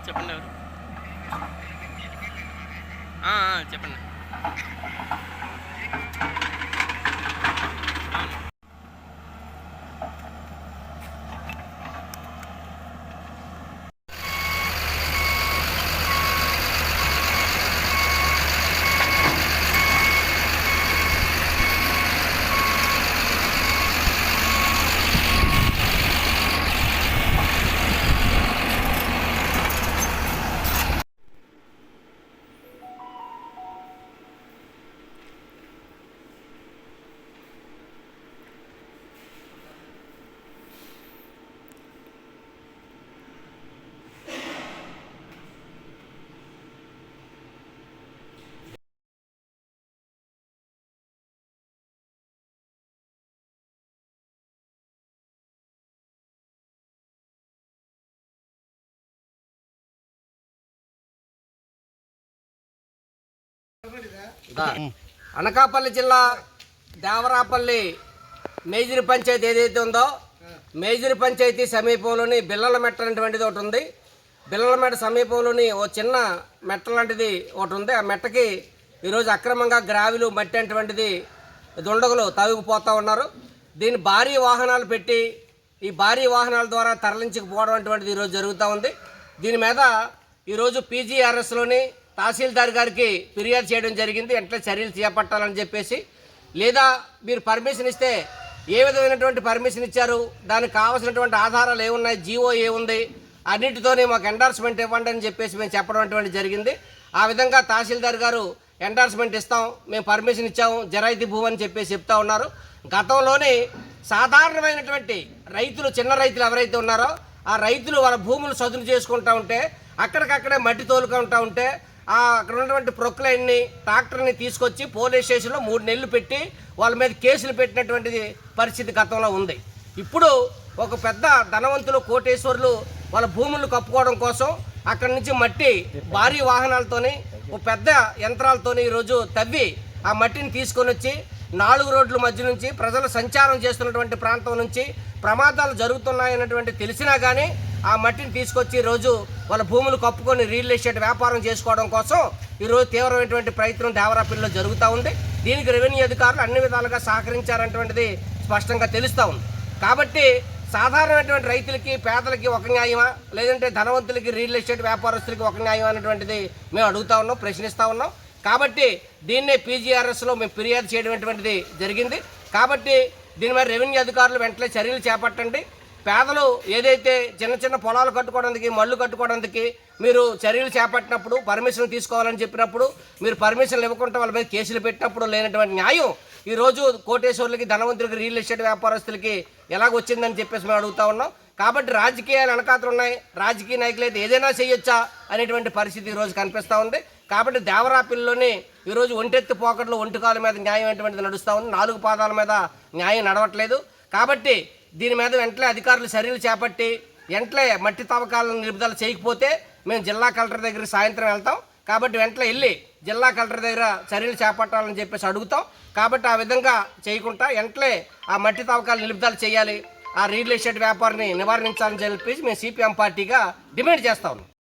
చెప్పండి ఎవరు? ఆ, చెప్పండి. అనకాపల్లి జిల్లా దేవరాపల్లి మేజర్ పంచాయతీ ఏదైతే ఉందో మేజర్ పంచాయతీ సమీపంలోని బిల్లల మెట్ట అనేటువంటిది ఒకటి ఉంది. బిల్లల మెట్ట సమీపంలోని ఓ చిన్న మెట్ట లాంటిది ఒకటి ఉంది. ఆ మెట్టకి ఈరోజు అక్రమంగా గ్రావిలు మట్టి అనేటువంటిది దుండగులు తవ్వుకుపోతూ ఉన్నారు. దీన్ని భారీ వాహనాలు పెట్టి ఈ భారీ వాహనాల ద్వారా తరలించకపోవడం అటువంటిది ఈరోజు జరుగుతూ ఉంది. దీని మీద ఈరోజు పీజీఆర్ఎస్లోని తహసీల్దార్ గారికి ఫిర్యాదు చేయడం జరిగింది. ఎట్లా చర్యలు చేపట్టాలని చెప్పేసి లేదా మీరు పర్మిషన్ ఇస్తే ఏ విధమైనటువంటి పర్మిషన్ ఇచ్చారు దానికి కావాల్సినటువంటి ఆధారాలు ఏమున్నాయి జీవో ఏముంది అన్నిటితోనే మాకు ఎండార్స్మెంట్ ఇవ్వండి అని చెప్పేసి మేము చెప్పడం అటువంటి జరిగింది. ఆ విధంగా తహసీల్దార్ గారు ఎండార్స్మెంట్ ఇస్తాం మేము పర్మిషన్ ఇచ్చాము జరాయితీ భూమి అని చెప్పేసి చెప్తా ఉన్నారు. గతంలోనే సాధారణమైనటువంటి రైతులు చిన్న రైతులు ఎవరైతే ఉన్నారో ఆ రైతులు వాళ్ళ భూములు సదును చేసుకుంటా ఉంటే అక్కడికక్కడే మట్టి తోలుకుంటా ఉంటే అక్కడ ఉన్నటువంటి ప్రొక్లైన్ని ట్రాక్టర్ని తీసుకొచ్చి పోలీస్ స్టేషన్లో మూడు నెలలు పెట్టి వాళ్ళ మీద కేసులు పెట్టినటువంటిది పరిస్థితి గతంలో ఉంది. ఇప్పుడు ఒక పెద్ద ధనవంతులు కోటేశ్వర్లు వాళ్ళ భూములు కప్పుకోవడం కోసం అక్కడి నుంచి మట్టి భారీ వాహనాలతోని ఒక పెద్ద యంత్రాలతోని ఈరోజు తవ్వి ఆ మట్టిని తీసుకొని వచ్చి నాలుగు రోడ్ల మధ్య నుంచి ప్రజలు సంచారం చేస్తున్నటువంటి ప్రాంతం నుంచి ప్రమాదాలు జరుగుతున్నాయన్నటువంటి తెలిసినా కానీ ఆ మట్టిని తీసుకొచ్చి ఈరోజు వాళ్ళ భూములు కప్పుకొని రియల్ ఎస్టేట్ వ్యాపారం చేసుకోవడం కోసం ఈరోజు తీవ్రమైనటువంటి ప్రయత్నం దేవరాపల్లిలో జరుగుతూ ఉంది. దీనికి రెవెన్యూ అధికారులు అన్ని విధాలుగా సహకరించారనేటువంటిది స్పష్టంగా తెలుస్తూ ఉంది. కాబట్టి సాధారణమైనటువంటి రైతులకి పేదలకి ఒక న్యాయమా? లేదంటే ధనవంతులకి రియల్ ఎస్టేట్ వ్యాపారస్తులకి ఒక న్యాయం అనేటువంటిది మేము అడుగుతా ఉన్నాం ప్రశ్నిస్తూ ఉన్నాం. కాబట్టి దీన్నే పీజీఆర్ఎస్లో మేము ఫిర్యాదు చేయడం అటువంటిది జరిగింది. కాబట్టి దీని మీద రెవెన్యూ అధికారులు వెంటనే చర్యలు చేపట్టండి. పేదలు ఏదైతే చిన్న చిన్న పొలాలు కట్టుకోవడానికి మళ్ళు కట్టుకోవడానికి మీరు చర్యలు చేపట్టినప్పుడు పర్మిషన్ తీసుకోవాలని చెప్పినప్పుడు మీరు పర్మిషన్లు ఇవ్వకుండా వాళ్ళ మీద కేసులు పెట్టినప్పుడు లేనటువంటి న్యాయం ఈరోజు కోటేశ్వర్లకి ధనవంతులకి రియల్ ఎస్టేట్ వ్యాపారస్తులకి ఎలాగొచ్చిందని చెప్పేసి మేము అడుగుతా ఉన్నాం. కాబట్టి రాజకీయాలు వెనకాతలు ఉన్నాయి. రాజకీయ నాయకులు అయితే ఏదైనా చేయొచ్చా అనేటువంటి పరిస్థితి ఈరోజు కనిపిస్తూ ఉంది. కాబట్టి దేవరాపిల్లోని ఈరోజు ఒంటెత్తి పోకట్లు ఒంటికాల మీద న్యాయం అనేటువంటిది నడుస్తూ ఉంది. నాలుగు పాదాల మీద న్యాయం నడవట్లేదు. కాబట్టి దీని మీద వెంటనే అధికారులు చర్యలు చేపట్టి వెంటనే మట్టి తవ్వకాలను నిలుపుదల చేయకపోతే మేము జిల్లా కలెక్టర్ దగ్గరికి సాయంత్రం వెళ్తాం. కాబట్టి వెంటనే వెళ్ళి జిల్లా కలెక్టర్ దగ్గర చర్యలు చేపట్టాలని చెప్పేసి అడుగుతాం. కాబట్టి ఆ విధంగా చేయకుండా వెంటనే ఆ మట్టి తవ్వకాలు నిలుపుదల చేయాలి. ఆ రియల్ ఎస్టేట్ వ్యాపారాన్ని నివారించాలని చెప్పేసి మేము సిపిఎం పార్టీగా డిమాండ్ చేస్తాం